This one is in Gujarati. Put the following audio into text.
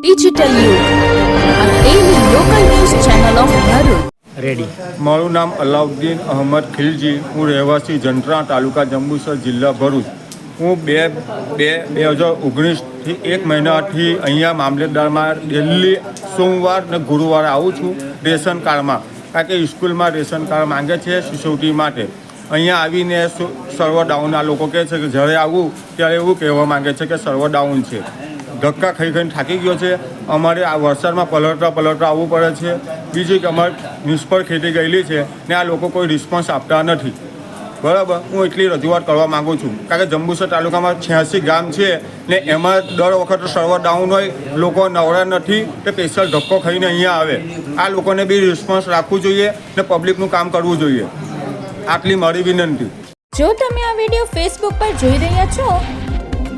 ડિજિટલ મારું નામ અલાઉદ્દીન અહમદ ખિલજી. હું રહેવાસી જંત્રા તાલુકા જંબુસર જિલ્લા ભરૂચ. હું બે બે બે હજાર ઓગણીસથી એક મહિનાથી અહીંયા મામલેદારમાં ડેલી સોમવાર ને ગુરુવારે આવું છું રેશન કાર્ડમાં. કારણ કે સ્કૂલમાં રેશન કાર્ડ માંગે છે શિશુવટી માટે. અહીંયા આવીને સ- સર્વર ડાઉન આ લોકો કહે છે કે જ્યારે આવું ત્યારે એવું કહેવા માંગે છે કે સર્વ ડાઉન છે. ધક્કા ખાઈ ખાઈને થાકી ગયો છે. અમારે આ વરસાદમાં પલટતા પલટતા આવવું પડે છે. બીજું કે અમારે નિષ્ફળ ખેતી ગયેલી છે ને આ લોકો કોઈ રિસ્પોન્સ આપતા નથી. બરાબર? હું એટલી રજૂઆત કરવા માગું છું. કારણ કે જંબુસર તાલુકામાં છ્યાસી ગામ છે ને એમાં દર વખત સર્વર ડાઉન હોય, લોકો નવરા નથી તે સ્પેશિયલ ધક્કો ખાઈને અહીંયા આવે. આ લોકોને બી રિસ્પોન્સ રાખવું જોઈએ ને પબ્લિકનું કામ કરવું જોઈએ. આટલી મારી વિનંતી. જો તમે આ વીડિયો ફેસબુક પર જોઈ રહ્યા છો